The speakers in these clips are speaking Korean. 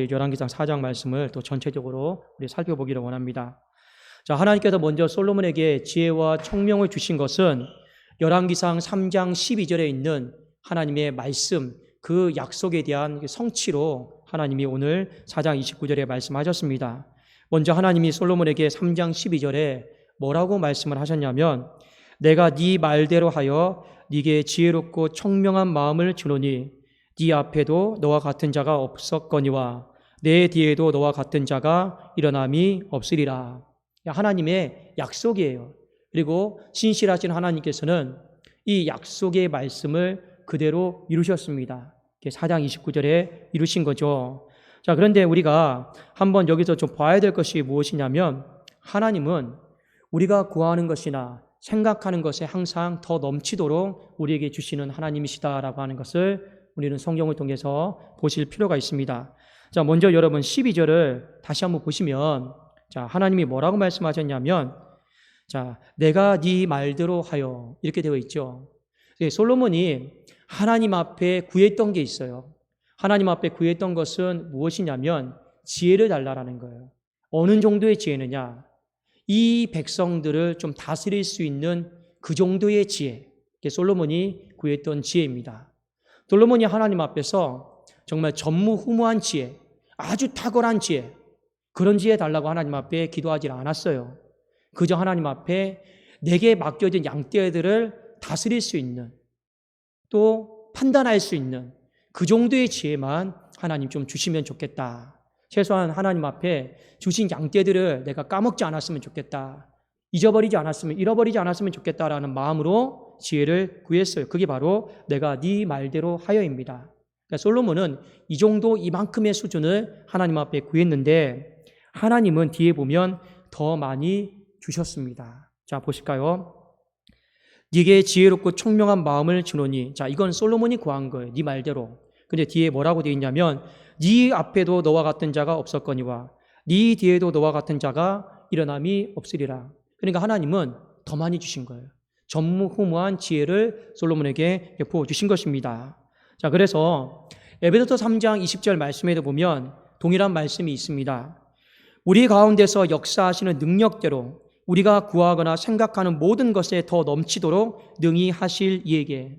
우리 열왕기상 4장 말씀을 또 전체적으로 우리 살펴보기를 원합니다. 자, 하나님께서 먼저 솔로몬에게 지혜와 총명을 주신 것은 열왕기상 3장 12절에 있는 하나님의 말씀, 그 약속에 대한 성취로 하나님이 오늘 4장 29절에 말씀하셨습니다. 먼저 하나님이 솔로몬에게 3장 12절에 뭐라고 말씀을 하셨냐면 내가 네 말대로 하여 네게 지혜롭고 총명한 마음을 주노니 네 앞에도 너와 같은 자가 없었거니와 내 뒤에도 너와 같은 자가 일어남이 없으리라. 하나님의 약속이에요. 그리고 신실하신 하나님께서는 이 약속의 말씀을 그대로 이루셨습니다. 4장 29절에 이루신 거죠. 자, 그런데 우리가 한번 여기서 좀 봐야 될 것이 무엇이냐면 하나님은 우리가 구하는 것이나 생각하는 것에 항상 더 넘치도록 우리에게 주시는 하나님이시다라고 하는 것을 우리는 성경을 통해서 보실 필요가 있습니다. 자, 먼저 여러분 12절을 다시 한번 보시면 자, 하나님이 뭐라고 말씀하셨냐면 자, 내가 네 말대로 하여 이렇게 되어 있죠. 솔로몬이 하나님 앞에 구했던 게 있어요. 하나님 앞에 구했던 것은 무엇이냐면 지혜를 달라라는 거예요. 어느 정도의 지혜느냐? 이 백성들을 좀 다스릴 수 있는 그 정도의 지혜. 솔로몬이 구했던 지혜입니다. 솔로몬이 하나님 앞에서 정말 전무후무한 지혜, 아주 탁월한 지혜, 그런 지혜 달라고 하나님 앞에 기도하지 않았어요. 그저 하나님 앞에 내게 맡겨진 양떼들을 다스릴 수 있는 또 판단할 수 있는 그 정도의 지혜만 하나님 좀 주시면 좋겠다. 최소한 하나님 앞에 주신 양떼들을 내가 까먹지 않았으면 좋겠다. 잊어버리지 않았으면 잃어버리지 않았으면 좋겠다라는 마음으로 지혜를 구했어요. 그게 바로 내가 네 말대로 하여입니다. 그러니까 솔로몬은 이 정도 이만큼의 수준을 하나님 앞에 구했는데 하나님은 뒤에 보면 더 많이 주셨습니다. 자 보실까요? 네게 지혜롭고 총명한 마음을 주노니 자 이건 솔로몬이 구한 거예요. 네 말대로. 근데 뒤에 뭐라고 되어 있냐면 네 앞에도 너와 같은 자가 없었거니와 네 뒤에도 너와 같은 자가 일어남이 없으리라. 그러니까 하나님은 더 많이 주신 거예요. 전무후무한 지혜를 솔로몬에게 부어 주신 것입니다. 자, 그래서 에베소서 3장 20절 말씀에도 보면 동일한 말씀이 있습니다. 우리 가운데서 역사하시는 능력대로 우리가 구하거나 생각하는 모든 것에 더 넘치도록 능히 하실 이에게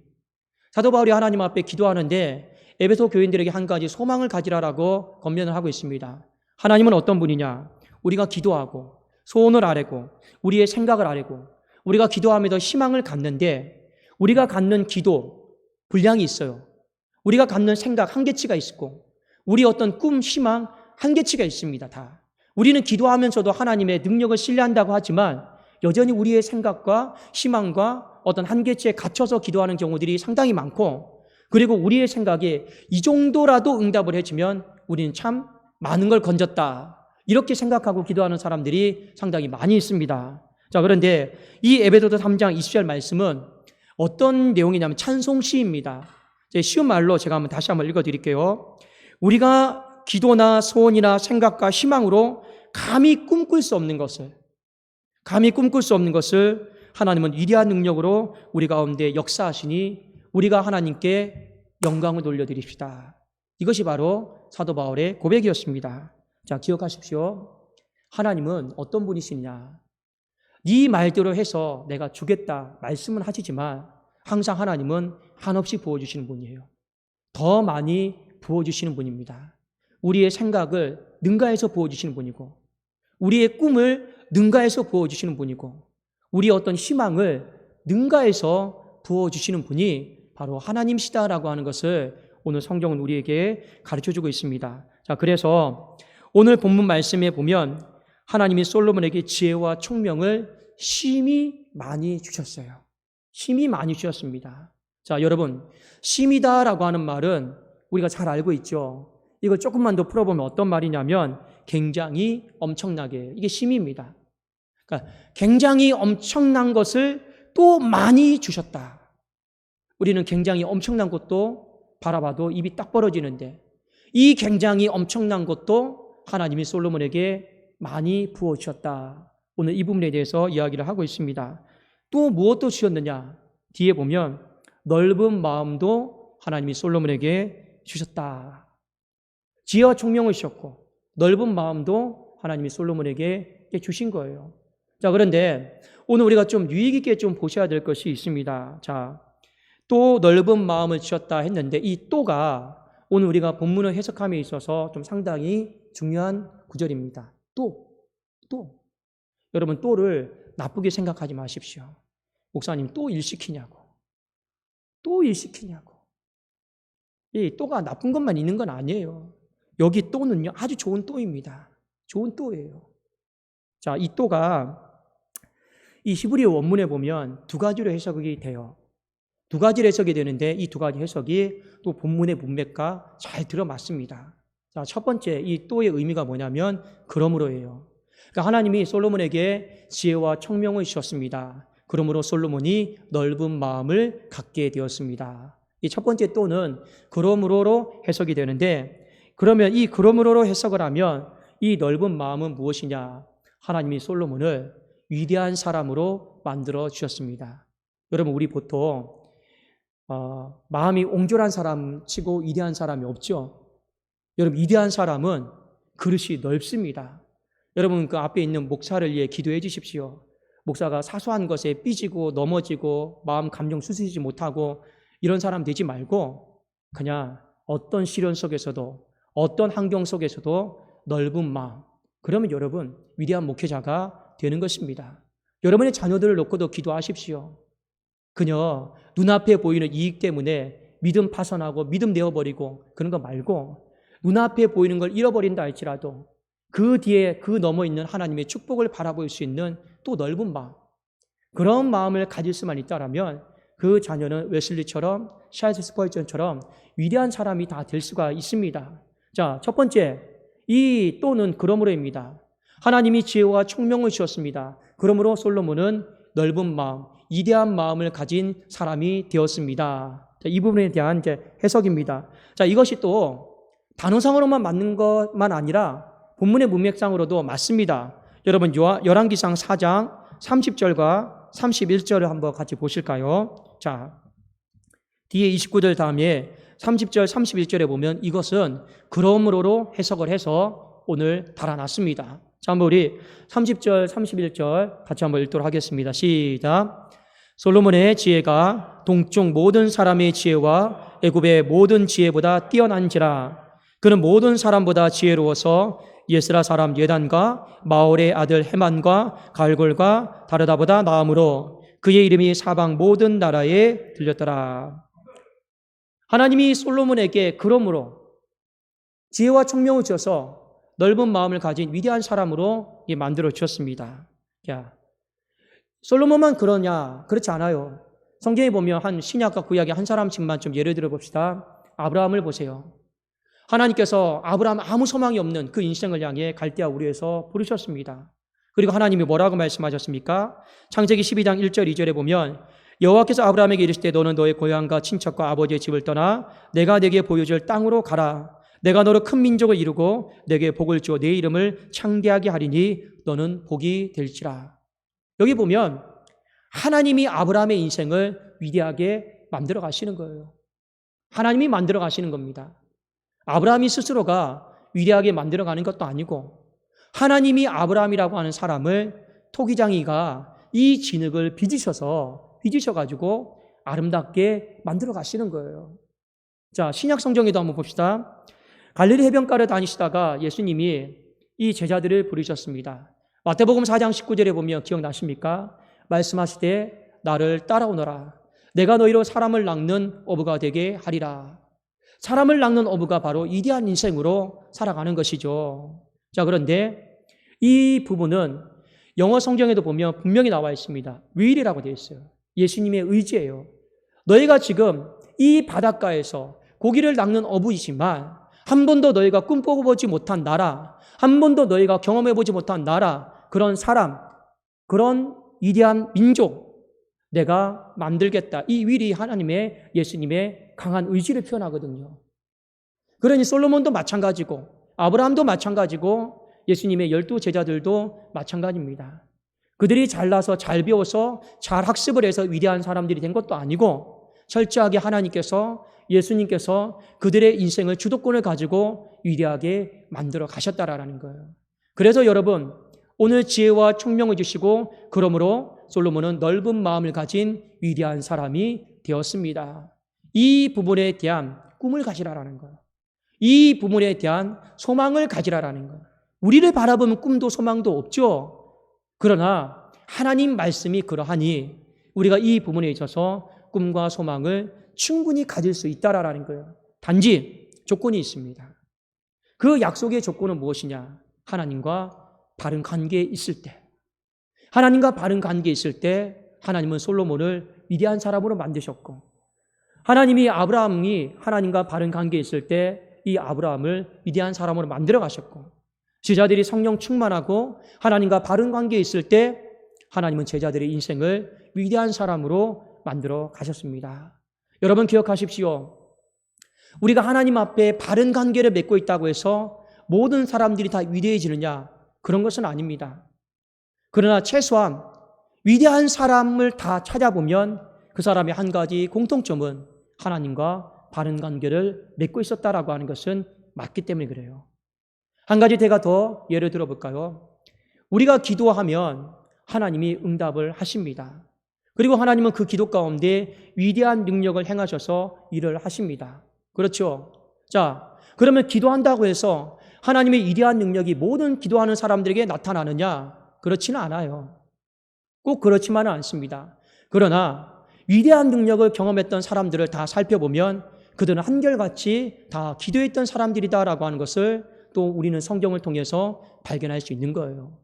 사도 바울이 하나님 앞에 기도하는데 에베소 교인들에게 한 가지 소망을 가지라라고 권면을 하고 있습니다. 하나님은 어떤 분이냐? 우리가 기도하고 소원을 아뢰고 우리의 생각을 아뢰고 우리가 기도하면서 희망을 갖는데 우리가 갖는 기도 분량이 있어요. 우리가 갖는 생각 한계치가 있고 우리 어떤 꿈, 희망 한계치가 있습니다. 다. 우리는 기도하면서도 하나님의 능력을 신뢰한다고 하지만 여전히 우리의 생각과 희망과 어떤 한계치에 갇혀서 기도하는 경우들이 상당히 많고 그리고 우리의 생각에 이 정도라도 응답을 해주면 우리는 참 많은 걸 건졌다. 이렇게 생각하고 기도하는 사람들이 상당히 많이 있습니다. 자, 그런데 이 에베소서 3장 20절 말씀은 어떤 내용이냐면 찬송시입니다. 쉬운 말로 제가 한번 다시 한번 읽어 드릴게요. 우리가 기도나 소원이나 생각과 희망으로 감히 꿈꿀 수 없는 것을, 감히 꿈꿀 수 없는 것을 하나님은 위대한 능력으로 우리 가운데 역사하시니 우리가 하나님께 영광을 돌려드립시다. 이것이 바로 사도 바울의 고백이었습니다. 자, 기억하십시오. 하나님은 어떤 분이시냐? 네 말대로 해서 내가 주겠다 말씀은 하시지만 항상 하나님은 한없이 부어주시는 분이에요. 더 많이 부어주시는 분입니다. 우리의 생각을 능가해서 부어주시는 분이고, 우리의 꿈을 능가해서 부어주시는 분이고, 우리의 어떤 희망을 능가해서 부어주시는 분이 바로 하나님시다라고 하는 것을 오늘 성경은 우리에게 가르쳐 주고 있습니다. 자, 그래서 오늘 본문 말씀에 보면 하나님이 솔로몬에게 지혜와 총명을 심히 많이 주셨어요. 심히 많이 주셨습니다. 자, 여러분, 심이다라고 하는 말은 우리가 잘 알고 있죠. 이걸 조금만 더 풀어보면 어떤 말이냐면 굉장히 엄청나게 이게 심입니다. 그러니까 굉장히 엄청난 것을 또 많이 주셨다. 우리는 굉장히 엄청난 것도 바라봐도 입이 딱 벌어지는데 이 굉장히 엄청난 것도 하나님이 솔로몬에게 많이 부어 주셨다. 오늘 이 부분에 대해서 이야기를 하고 있습니다. 또 무엇도 주셨느냐? 뒤에 보면 넓은 마음도 하나님이 솔로몬에게 주셨다. 지혜와 총명을 주셨고 넓은 마음도 하나님이 솔로몬에게 주신 거예요. 자, 그런데 오늘 우리가 좀 유익 있게 좀 보셔야 될 것이 있습니다. 자, 또 넓은 마음을 주셨다 했는데 이 또가 오늘 우리가 본문을 해석함에 있어서 좀 상당히 중요한 구절입니다. 또, 또. 여러분, 또를 나쁘게 생각하지 마십시오. 목사님, 또 일 시키냐고. 또 일 시키냐고. 이 또가 나쁜 것만 있는 건 아니에요. 여기 또는요, 아주 좋은 또입니다. 좋은 또예요. 자, 이 또가 이 히브리 원문에 보면 두 가지로 해석이 돼요. 두 가지로 해석이 되는데 이 두 가지 해석이 또 본문의 문맥과 잘 들어맞습니다. 자, 첫 번째 이 또의 의미가 뭐냐면 그러므로예요. 그러니까 하나님이 솔로몬에게 지혜와 청명을 주셨습니다. 그러므로 솔로몬이 넓은 마음을 갖게 되었습니다. 이 첫 번째 또는 그러므로로 해석이 되는데 그러면 이 그러므로로 해석을 하면 이 넓은 마음은 무엇이냐? 하나님이 솔로몬을 위대한 사람으로 만들어 주셨습니다. 여러분 우리 보통 어, 마음이 옹졸한 사람 치고 위대한 사람이 없죠. 여러분 위대한 사람은 그릇이 넓습니다. 여러분 그 앞에 있는 목사를 위해 기도해 주십시오. 목사가 사소한 것에 삐지고 넘어지고 마음 감정 수시지 못하고 이런 사람 되지 말고 그냥 어떤 시련 속에서도 어떤 환경 속에서도 넓은 마음 그러면 여러분 위대한 목회자가 되는 것입니다. 여러분의 자녀들을 놓고도 기도하십시오. 그녀 눈앞에 보이는 이익 때문에 믿음 파선하고 믿음 내어버리고 그런 거 말고 눈앞에 보이는 걸 잃어버린다 할지라도 그 뒤에 그 넘어 있는 하나님의 축복을 바라볼 수 있는 또 넓은 마음 그런 마음을 가질 수만 있다라면 그 자녀는 웨슬리처럼 샤이스 스펄전처럼 위대한 사람이 다 될 수가 있습니다. 자, 첫 번째 이 또는 그러므로입니다. 하나님이 지혜와 총명을 주었습니다. 그러므로 솔로몬은 넓은 마음, 이대한 마음을 가진 사람이 되었습니다. 자, 이 부분에 대한 이제 해석입니다. 자, 이것이 또 단어상으로만 맞는 것만 아니라 본문의 문맥상으로도 맞습니다. 여러분 열왕기상 4장 30절과 31절을 한번 같이 보실까요? 자, 뒤에 29절 다음에 30절, 31절에 보면 이것은 그러므로로 해석을 해서 오늘 달아놨습니다. 자, 한번 우리 30절, 31절 같이 한번 읽도록 하겠습니다. 시작. 솔로몬의 지혜가 동쪽 모든 사람의 지혜와 애굽의 모든 지혜보다 뛰어난지라. 그는 모든 사람보다 지혜로워서 예스라 사람 예단과 마올의 아들 헤만과 갈골과 다르다보다 나음으로 그의 이름이 사방 모든 나라에 들렸더라. 하나님이 솔로몬에게 그러므로 지혜와 총명을 주어서 넓은 마음을 가진 위대한 사람으로 만들어 주셨습니다. 야, 솔로몬만 그러냐? 그렇지 않아요. 성경에 보면 한 신약과 구약의 한 사람씩만 좀 예를 들어 봅시다. 아브라함을 보세요. 하나님께서 아브라함 아무 소망이 없는 그 인생을 향해 갈대아 우리에서 부르셨습니다. 그리고 하나님이 뭐라고 말씀하셨습니까? 창세기 12장 1절 2절에 보면 여호와께서 아브라함에게 이르시되 너는 너의 고향과 친척과 아버지의 집을 떠나 내가 내게 보여줄 땅으로 가라. 내가 너로 큰 민족을 이루고 내게 복을 주어 내 이름을 창대하게 하리니 너는 복이 될지라. 여기 보면 하나님이 아브라함의 인생을 위대하게 만들어 가시는 거예요. 하나님이 만들어 가시는 겁니다. 아브라함이 스스로가 위대하게 만들어 가는 것도 아니고 하나님이 아브라함이라고 하는 사람을 토기장이가 이 진흙을 빚으셔서 빚으셔가지고 아름답게 만들어 가시는 거예요. 자, 신약 성경에도 한번 봅시다. 갈릴리 해변가를 다니시다가 예수님이 이 제자들을 부르셨습니다. 마태복음 4장 19절에 보면 기억나십니까? 말씀하시되 나를 따라오너라. 내가 너희로 사람을 낚는 어부가 되게 하리라. 사람을 낚는 어부가 바로 이대한 인생으로 살아가는 것이죠. 자, 그런데 이 부분은 영어 성경에도 보면 분명히 나와 있습니다. will이라고 되어 있어요. 예수님의 의지예요. 너희가 지금 이 바닷가에서 고기를 낚는 어부이지만 한 번도 너희가 꿈꿔보지 못한 나라, 한 번도 너희가 경험해보지 못한 나라, 그런 사람, 그런 위대한 민족, 내가 만들겠다. 이 윌이 하나님의 예수님의 강한 의지를 표현하거든요. 그러니 솔로몬도 마찬가지고, 아브라함도 마찬가지고, 예수님의 열두 제자들도 마찬가지입니다. 그들이 잘나서 잘 배워서 잘 학습을 해서 위대한 사람들이 된 것도 아니고 철저하게 하나님께서 예수님께서 그들의 인생을 주도권을 가지고 위대하게 만들어 가셨다라는 거예요. 그래서 여러분 오늘 지혜와 총명을 주시고 그러므로 솔로몬은 넓은 마음을 가진 위대한 사람이 되었습니다. 이 부분에 대한 꿈을 가지라라는 거예요. 이 부분에 대한 소망을 가지라라는 거예요. 우리를 바라보면 꿈도 소망도 없죠. 그러나 하나님 말씀이 그러하니 우리가 이 부분에 있어서 꿈과 소망을 충분히 가질 수 있다라는 거예요. 단지 조건이 있습니다. 그 약속의 조건은 무엇이냐? 하나님과 바른 관계에 있을 때. 하나님과 바른 관계에 있을 때 하나님은 솔로몬을 위대한 사람으로 만드셨고 하나님이 아브라함이 하나님과 바른 관계에 있을 때 이 아브라함을 위대한 사람으로 만들어 가셨고 제자들이 성령 충만하고 하나님과 바른 관계에 있을 때 하나님은 제자들의 인생을 위대한 사람으로 만들어 가셨습니다. 여러분 기억하십시오. 우리가 하나님 앞에 바른 관계를 맺고 있다고 해서 모든 사람들이 다 위대해지느냐? 그런 것은 아닙니다. 그러나 최소한 위대한 사람을 다 찾아보면 그 사람의 한 가지 공통점은 하나님과 바른 관계를 맺고 있었다라고 하는 것은 맞기 때문에 그래요. 한 가지 제가 더 예를 들어 볼까요? 우리가 기도하면 하나님이 응답을 하십니다. 그리고 하나님은 그 기도 가운데 위대한 능력을 행하셔서 일을 하십니다. 그렇죠? 자, 그러면 기도한다고 해서 하나님의 위대한 능력이 모든 기도하는 사람들에게 나타나느냐? 그렇지는 않아요. 꼭 그렇지만은 않습니다. 그러나 위대한 능력을 경험했던 사람들을 다 살펴보면 그들은 한결같이 다 기도했던 사람들이다라고 하는 것을 또 우리는 성경을 통해서 발견할 수 있는 거예요.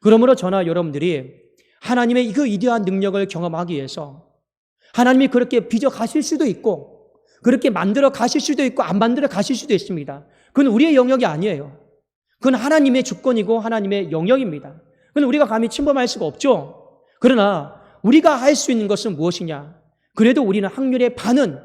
그러므로 저나 여러분들이 하나님의 그 위대한 능력을 경험하기 위해서 하나님이 그렇게 빚어 가실 수도 있고 그렇게 만들어 가실 수도 있고 안 만들어 가실 수도 있습니다. 그건 우리의 영역이 아니에요. 그건 하나님의 주권이고 하나님의 영역입니다. 그건 우리가 감히 침범할 수가 없죠. 그러나 우리가 할 수 있는 것은 무엇이냐? 그래도 우리는 확률의 반은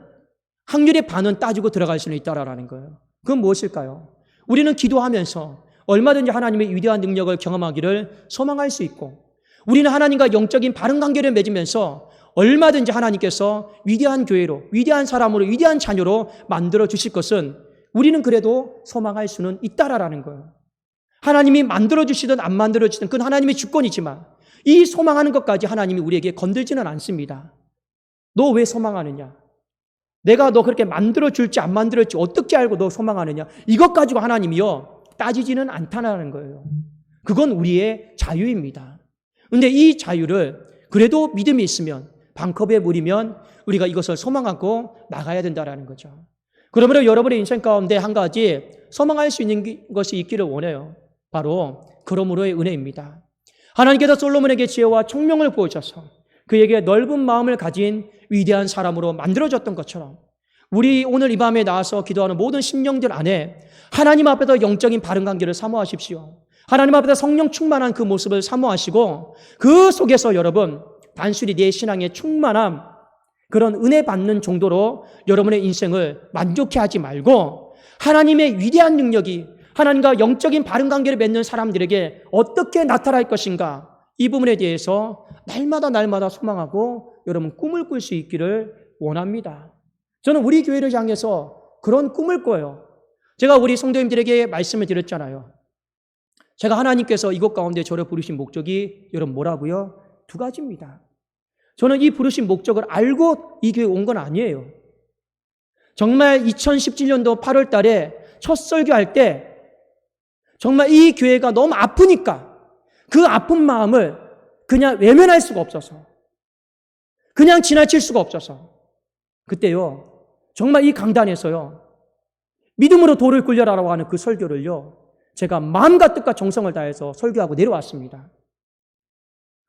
확률의 반은 따지고 들어갈 수는 있다라는 거예요. 그건 무엇일까요? 우리는 기도하면서 얼마든지 하나님의 위대한 능력을 경험하기를 소망할 수 있고 우리는 하나님과 영적인 바른 관계를 맺으면서 얼마든지 하나님께서 위대한 교회로 위대한 사람으로 위대한 자녀로 만들어 주실 것은 우리는 그래도 소망할 수는 있다라는 거예요. 하나님이 만들어 주시든 안 만들어 주시든 그건 하나님의 주권이지만 이 소망하는 것까지 하나님이 우리에게 건들지는 않습니다. 너 왜 소망하느냐? 내가 너 그렇게 만들어 줄지 안 만들어 줄지 어떻게 알고 너 소망하느냐? 이것 가지고 하나님이요. 따지지는 않다는 거예요. 그건 우리의 자유입니다. 근데 이 자유를 그래도 믿음이 있으면 방컵에 물이면 우리가 이것을 소망하고 나가야 된다라는 거죠. 그러므로 여러분의 인생 가운데 한 가지 소망할 수 있는 것이 있기를 원해요. 바로 그러므로의 은혜입니다. 하나님께서 솔로몬에게 지혜와 총명을 보여줘서 그에게 넓은 마음을 가진 위대한 사람으로 만들어졌던 것처럼 우리 오늘 이 밤에 나와서 기도하는 모든 심령들 안에 하나님 앞에서 영적인 바른 관계를 사모하십시오. 하나님 앞에서 성령 충만한 그 모습을 사모하시고 그 속에서 여러분 단순히 내 신앙의 충만함 그런 은혜 받는 정도로 여러분의 인생을 만족해 하지 말고 하나님의 위대한 능력이 하나님과 영적인 바른 관계를 맺는 사람들에게 어떻게 나타날 것인가 이 부분에 대해서 날마다 날마다 소망하고 여러분 꿈을 꿀 수 있기를 원합니다. 저는 우리 교회를 향해서 그런 꿈을 꿔요. 제가 우리 성도님들에게 말씀을 드렸잖아요. 제가 하나님께서 이곳 가운데 저를 부르신 목적이 여러분 뭐라고요? 두 가지입니다. 저는 이 부르신 목적을 알고 이 교회 온건 아니에요. 정말 2017년도 8월 달에 첫 설교할 때 정말 이 교회가 너무 아프니까 그 아픈 마음을 그냥 외면할 수가 없어서 그냥 지나칠 수가 없어서 그때요 정말 이 강단에서요 믿음으로 돌을 굴려라라고 하는 그 설교를요 제가 마음과 뜻과 정성을 다해서 설교하고 내려왔습니다.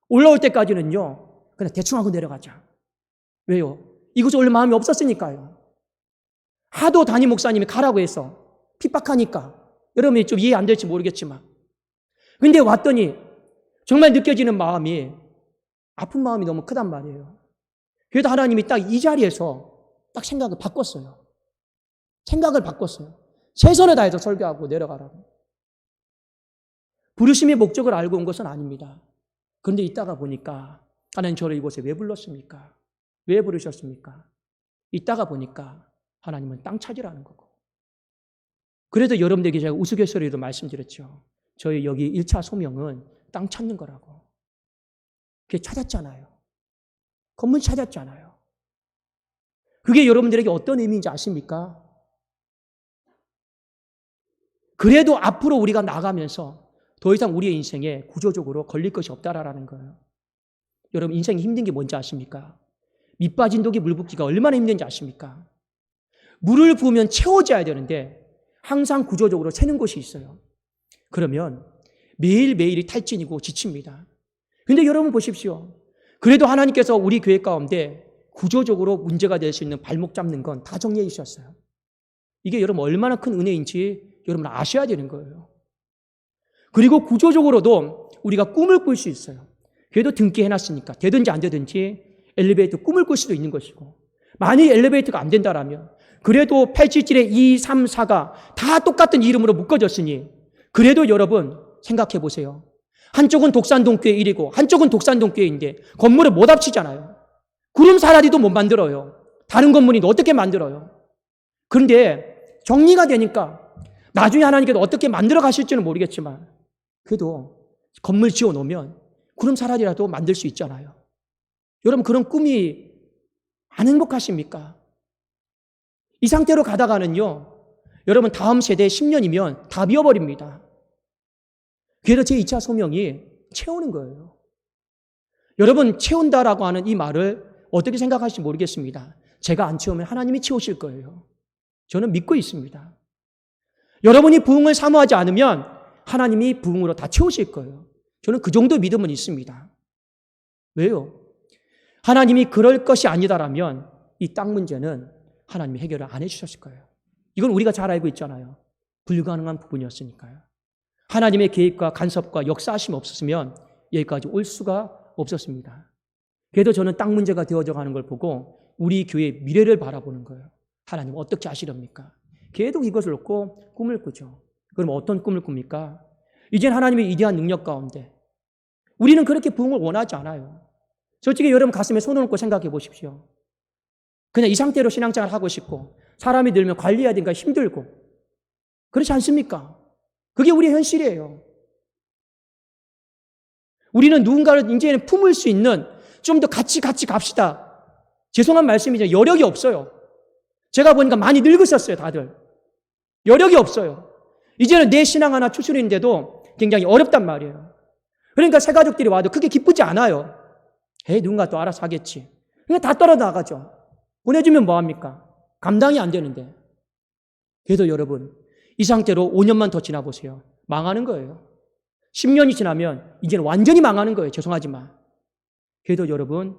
올라올 때까지는요 그냥 대충 하고 내려가자. 왜요? 이곳에 올 마음이 없었으니까요. 하도 담임 목사님이 가라고 해서 핍박하니까 여러분이 좀 이해 안 될지 모르겠지만 근데 왔더니 정말 느껴지는 마음이 아픈 마음이 너무 크단 말이에요. 그래도 하나님이 딱 이 자리에서 딱 생각을 바꿨어요. 생각을 바꿨어요. 최선을 다해서 설교하고 내려가라고. 부르심의 목적을 알고 온 것은 아닙니다. 그런데 있다가 보니까 하나님 저를 이곳에 왜 불렀습니까? 왜 부르셨습니까? 있다가 보니까 하나님은 땅 찾으라는 거고 그래도 여러분들에게 제가 우스갯소리로 말씀드렸죠. 저희 여기 1차 소명은 땅 찾는 거라고. 그게 찾았잖아요. 건물 찾았잖아요. 그게 여러분들에게 어떤 의미인지 아십니까? 그래도 앞으로 우리가 나가면서 더 이상 우리의 인생에 구조적으로 걸릴 것이 없다라는 거예요. 여러분 인생이 힘든 게 뭔지 아십니까? 밑 빠진 독이 물 붓기가 얼마나 힘든지 아십니까? 물을 부으면 채워져야 되는데 항상 구조적으로 새는 곳이 있어요. 그러면 매일매일이 탈진이고 지칩니다. 근데 여러분 보십시오. 그래도 하나님께서 우리 교회 가운데 구조적으로 문제가 될 수 있는 발목 잡는 건 다 정리해 주셨어요. 이게 여러분 얼마나 큰 은혜인지 여러분 아셔야 되는 거예요. 그리고 구조적으로도 우리가 꿈을 꿀 수 있어요. 그래도 등기 해놨으니까 되든지 안 되든지 엘리베이터 꿈을 꿀 수도 있는 것이고 만약 엘리베이터가 안 된다라면 그래도 87의 2, 3, 4가 다 똑같은 이름으로 묶어졌으니 그래도 여러분 생각해 보세요. 한쪽은 독산동교회 1이고 한쪽은 독산동교회인데 건물을 못 합치잖아요. 구름 사다리도 못 만들어요. 다른 건물이 어떻게 만들어요? 그런데 정리가 되니까 나중에 하나님께서 어떻게 만들어 가실지는 모르겠지만 그래도 건물 지어 놓으면 구름 사다리라도 만들 수 있잖아요. 여러분 그런 꿈이 안 행복하십니까? 이 상태로 가다가는요. 여러분 다음 세대 10년이면 다 비어버립니다. 그래서 제 2차 소명이 채우는 거예요. 여러분 채운다라고 하는 이 말을 어떻게 생각하실지 모르겠습니다. 제가 안 채우면 하나님이 채우실 거예요. 저는 믿고 있습니다. 여러분이 부흥을 사모하지 않으면 하나님이 부흥으로 다 채우실 거예요. 저는 그 정도 믿음은 있습니다. 왜요? 하나님이 그럴 것이 아니다라면 이 땅 문제는 하나님이 해결을 안 해주셨을 거예요. 이건 우리가 잘 알고 있잖아요. 불가능한 부분이었으니까요. 하나님의 계획과 간섭과 역사하심 없었으면 여기까지 올 수가 없었습니다. 그래도 저는 땅 문제가 되어져 가는 걸 보고 우리 교회 미래를 바라보는 거예요. 하나님 어떻게 하시렵니까? 계속 이것을 놓고 꿈을 꾸죠. 그럼 어떤 꿈을 꿉니까? 이젠 하나님의 위대한 능력 가운데 우리는 그렇게 부흥을 원하지 않아요. 솔직히 여러분 가슴에 손을 얹고 생각해 보십시오. 그냥 이 상태로 신앙생활 하고 싶고 사람이 늘면 관리해야 되니까 힘들고 그렇지 않습니까? 그게 우리의 현실이에요. 우리는 누군가를 이제는 품을 수 있는 좀 더 같이 같이 갑시다. 죄송한 말씀이죠. 여력이 없어요. 제가 보니까 많이 늙으셨어요, 다들. 여력이 없어요. 이제는 내 신앙 하나 추스리는데도 굉장히 어렵단 말이에요. 그러니까 새 가족들이 와도 크게 기쁘지 않아요. 에이, 누군가 또 알아서 하겠지. 그냥 다 떨어 나가죠. 보내주면 뭐합니까? 감당이 안 되는데. 그래도 여러분, 이 상태로 5년만 더 지나보세요. 망하는 거예요. 10년이 지나면 이제는 완전히 망하는 거예요. 죄송하지만. 그래도 여러분,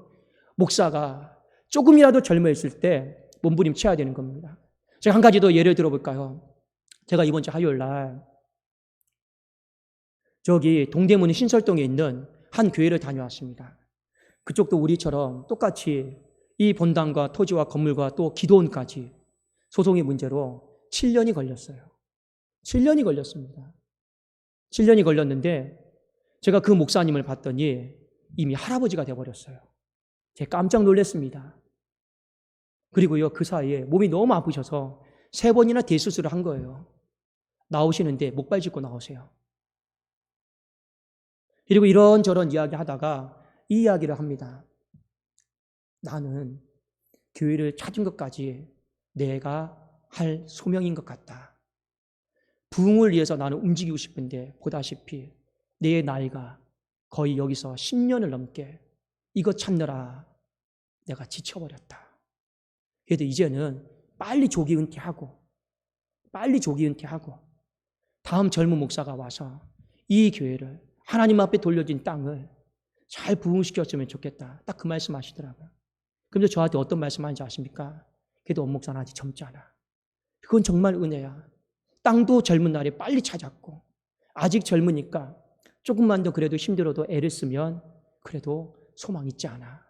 목사가 조금이라도 젊어 있을 때 몸부림쳐야 되는 겁니다. 제가 한 가지 더 예를 들어볼까요? 제가 이번 주 화요일 날 저기 동대문 신설동에 있는 한 교회를 다녀왔습니다. 그쪽도 우리처럼 똑같이 이 본당과 토지와 건물과 또 기도원까지 소송의 문제로 7년이 걸렸어요. 7년이 걸렸습니다. 7년이 걸렸는데 제가 그 목사님을 봤더니 이미 할아버지가 되어버렸어요. 제가 깜짝 놀랐습니다. 그리고요, 그 사이에 몸이 너무 아프셔서 세 번이나 대수술을 한 거예요. 나오시는데 목발 짚고 나오세요. 그리고 이런저런 이야기 하다가 이 이야기를 합니다. 나는 교회를 찾은 것까지 내가 할 소명인 것 같다. 부흥을 위해서 나는 움직이고 싶은데 보다시피 내 나이가 거의 여기서 10년을 넘게 이것 찾느라 내가 지쳐버렸다. 그래도 이제는 빨리 조기 은퇴하고 빨리 조기 은퇴하고 다음 젊은 목사가 와서 이 교회를 하나님 앞에 돌려진 땅을 잘 부흥시켰으면 좋겠다. 딱 그 말씀 하시더라고요. 그런데 저한테 어떤 말씀 하는지 아십니까? 그래도 원목사는 아직 젊잖아. 그건 정말 은혜야. 땅도 젊은 날에 빨리 찾았고 아직 젊으니까 조금만 더 그래도 힘들어도 애를 쓰면 그래도 소망 있지 않아.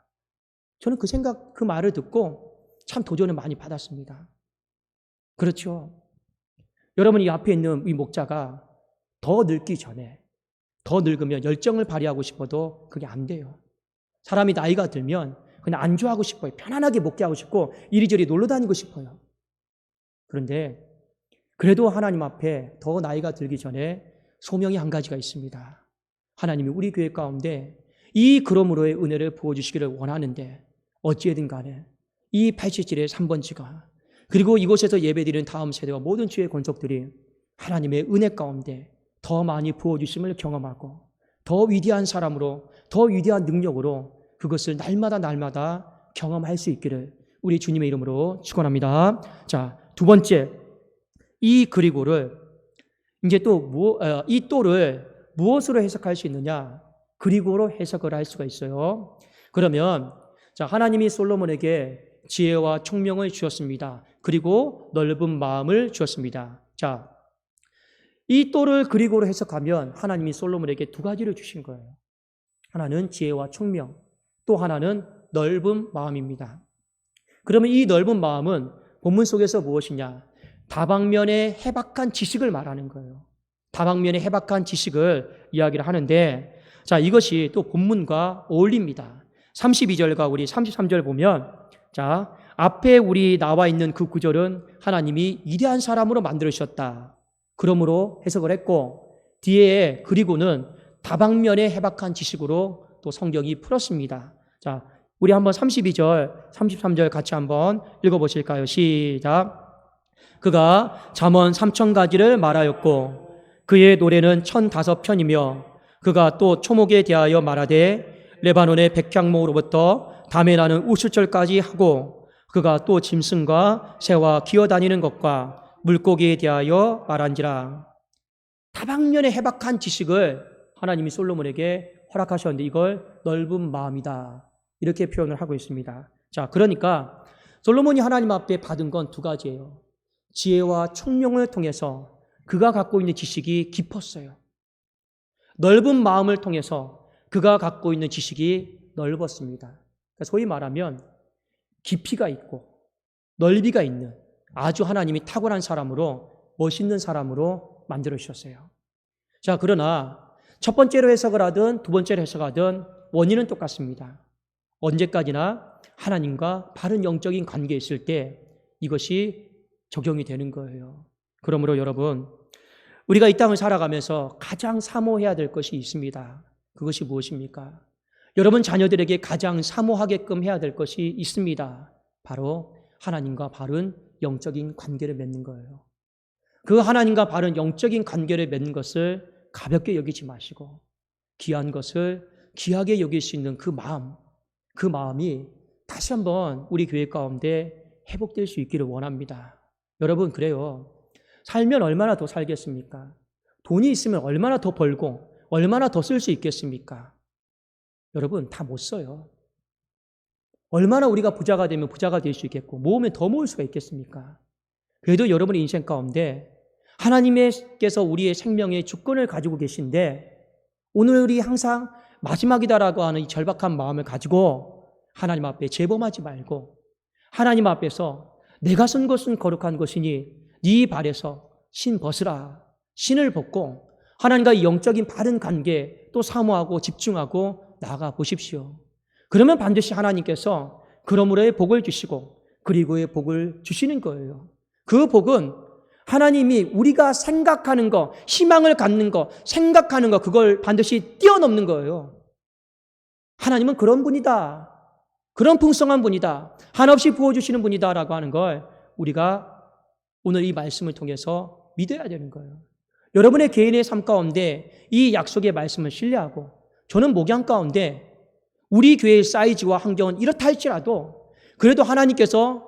저는 그 생각, 그 말을 듣고 참 도전을 많이 받았습니다. 그렇죠. 여러분 이 앞에 있는 이 목자가 더 늙기 전에 더 늙으면 열정을 발휘하고 싶어도 그게 안 돼요. 사람이 나이가 들면 그냥 안주하고 싶어요. 편안하게 목회하고 싶고 이리저리 놀러 다니고 싶어요. 그런데 그래도 하나님 앞에 더 나이가 들기 전에 소명이 한 가지가 있습니다. 하나님이 우리 교회 가운데 이 그러므로의 은혜를 부어주시기를 원하는데 어찌해든 간에 이 87의 3번지가 그리고 이곳에서 예배드리는 다음 세대와 모든 주의 권속들이 하나님의 은혜 가운데 더 많이 부어주심을 경험하고 더 위대한 사람으로 더 위대한 능력으로 그것을 날마다 날마다 경험할 수 있기를 우리 주님의 이름으로 축원합니다. 자, 두 번째 이 그리고를 이제 또이 또를 무엇으로 해석할 수 있느냐? 그리고로 해석을 할 수가 있어요. 그러면 자, 하나님이 솔로몬에게 지혜와 총명을 주었습니다. 그리고 넓은 마음을 주었습니다. 자, 이 또를 그리고로 해석하면 하나님이 솔로몬에게 두 가지를 주신 거예요. 하나는 지혜와 총명, 또 하나는 넓은 마음입니다. 그러면 이 넓은 마음은 본문 속에서 무엇이냐? 다방면의 해박한 지식을 말하는 거예요. 다방면의 해박한 지식을 이야기를 하는데, 자, 이것이 또 본문과 어울립니다. 32절과 우리 33절 보면, 자, 앞에 우리 나와 있는 그 구절은 하나님이 위대한 사람으로 만들으셨다. 그러므로 해석을 했고, 뒤에 그리고는 다방면의 해박한 지식으로 또 성경이 풀었습니다. 자, 우리 한번 32절, 33절 같이 한번 읽어보실까요? 시작. 그가 잠언 3천 가지를 말하였고, 그의 노래는 천 다섯 편이며, 그가 또 초목에 대하여 말하되, 레바논의 백향목으로부터 담에 나는 우수철까지 하고, 그가 또 짐승과 새와 기어다니는 것과 물고기에 대하여 말한지라. 다방면의 해박한 지식을 하나님이 솔로몬에게 허락하셨는데 이걸 넓은 마음이다. 이렇게 표현을 하고 있습니다. 자, 그러니까 솔로몬이 하나님 앞에 받은 건 두 가지예요. 지혜와 총명을 통해서 그가 갖고 있는 지식이 깊었어요. 넓은 마음을 통해서 그가 갖고 있는 지식이 넓었습니다. 그러니까 소위 말하면 깊이가 있고 넓이가 있는 아주 하나님이 탁월한 사람으로 멋있는 사람으로 만들어 주셨어요. 자, 그러나 첫 번째로 해석을 하든 두 번째로 해석하든 원인은 똑같습니다. 언제까지나 하나님과 바른 영적인 관계에 있을 때 이것이 적용이 되는 거예요. 그러므로 여러분, 우리가 이 땅을 살아가면서 가장 사모해야 될 것이 있습니다. 그것이 무엇입니까? 여러분 자녀들에게 가장 사모하게끔 해야 될 것이 있습니다. 바로 하나님과 바른 영적인 관계를 맺는 거예요. 그 하나님과 바른 영적인 관계를 맺는 것을 가볍게 여기지 마시고 귀한 것을 귀하게 여길 수 있는 그 마음, 그 마음이 다시 한번 우리 교회 가운데 회복될 수 있기를 원합니다. 여러분, 그래요. 살면 얼마나 더 살겠습니까? 돈이 있으면 얼마나 더 벌고 얼마나 더 쓸 수 있겠습니까? 여러분, 다 못 써요. 얼마나 우리가 부자가 되면 부자가 될 수 있겠고, 모으면 더 모을 수가 있겠습니까? 그래도 여러분의 인생 가운데 하나님께서 우리의 생명의 주권을 가지고 계신데, 오늘이 항상 마지막이다라고 하는 이 절박한 마음을 가지고 하나님 앞에 재범하지 말고, 하나님 앞에서 내가 쓴 것은 거룩한 것이니 네 발에서 신 벗으라. 신을 벗고 하나님과 영적인 바른 관계 또 사모하고 집중하고 나가 보십시오. 그러면 반드시 하나님께서 그러므로의 복을 주시고 그리고의 복을 주시는 거예요. 그 복은 하나님이 우리가 생각하는 거, 희망을 갖는 거, 생각하는 거, 그걸 반드시 뛰어넘는 거예요. 하나님은 그런 분이다. 그런 풍성한 분이다. 한없이 부어주시는 분이다 라고 하는 걸 우리가 오늘 이 말씀을 통해서 믿어야 되는 거예요. 여러분의 개인의 삶 가운데 이 약속의 말씀을 신뢰하고 저는 목양 가운데 우리 교회의 사이즈와 환경은 이렇다 할지라도 그래도 하나님께서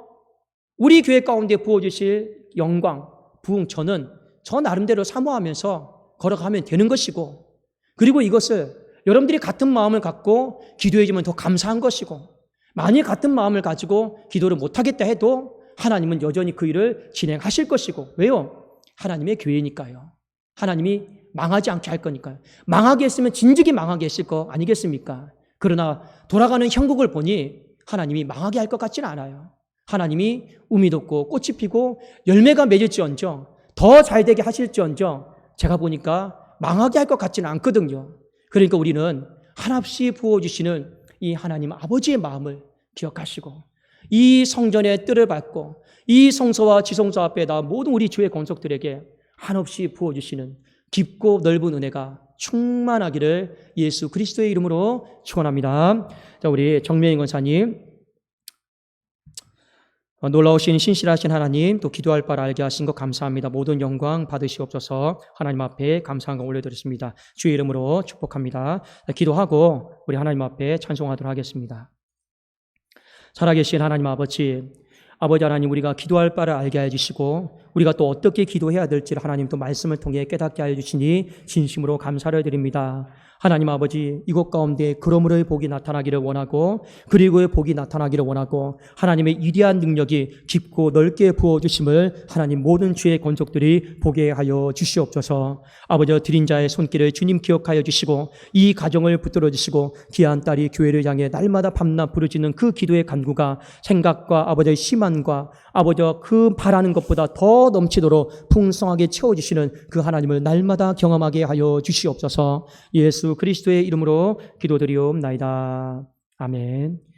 우리 교회 가운데 부어주실 영광, 부흥, 저는 저 나름대로 사모하면서 걸어가면 되는 것이고 그리고 이것을 여러분들이 같은 마음을 갖고 기도해주면 더 감사한 것이고 만일 같은 마음을 가지고 기도를 못하겠다 해도 하나님은 여전히 그 일을 진행하실 것이고 왜요? 하나님의 교회니까요. 하나님이 망하지 않게 할 거니까요. 망하게 했으면 진즉이 망하게 했을 거 아니겠습니까? 그러나 돌아가는 형국을 보니 하나님이 망하게 할 것 같지는 않아요. 하나님이 우미 돋고 꽃이 피고 열매가 맺을지언정 더 잘 되게 하실지언정 제가 보니까 망하게 할 것 같지는 않거든요. 그러니까 우리는 한없이 부어주시는 이 하나님 아버지의 마음을 기억하시고 이 성전의 뜰을 밟고 이 성소와 지성소 앞에다 모든 우리 주의 권속들에게 한없이 부어주시는 깊고 넓은 은혜가 충만하기를 예수 그리스도의 이름으로 축원합니다. 자, 우리 정명인 권사님 어, 놀라우신 신실하신 하나님 또 기도할 바를 알게 하신 것 감사합니다. 모든 영광 받으시옵소서 하나님 앞에 감사한 거 올려드렸습니다. 주의 이름으로 축복합니다. 자, 기도하고 우리 하나님 앞에 찬송하도록 하겠습니다. 살아계신 하나님 아버지 아버지 하나님 우리가 기도할 바를 알게 해 주시고 우리가 또 어떻게 기도해야 될지를 하나님 또 말씀을 통해 깨닫게 하여 주시니 진심으로 감사를 드립니다. 하나님 아버지 이곳 가운데 그러므로의 복이 나타나기를 원하고 그리고의 복이 나타나기를 원하고 하나님의 위대한 능력이 깊고 넓게 부어 주심을 하나님 모든 주의 권속들이 보게 하여 주시옵소서. 아버지 드린 자의 손길을 주님 기억하여 주시고 이 가정을 붙들어 주시고 귀한 딸이 교회를 향해 날마다 밤낮 부르짖는 그 기도의 간구가 생각과 아버지의 심한과 아버지와 그 바라는 것보다 더 넘치도록 풍성하게 채워주시는 그 하나님을 날마다 경험하게 하여 주시옵소서 예수 그리스도의 이름으로 기도드리옵나이다. 아멘.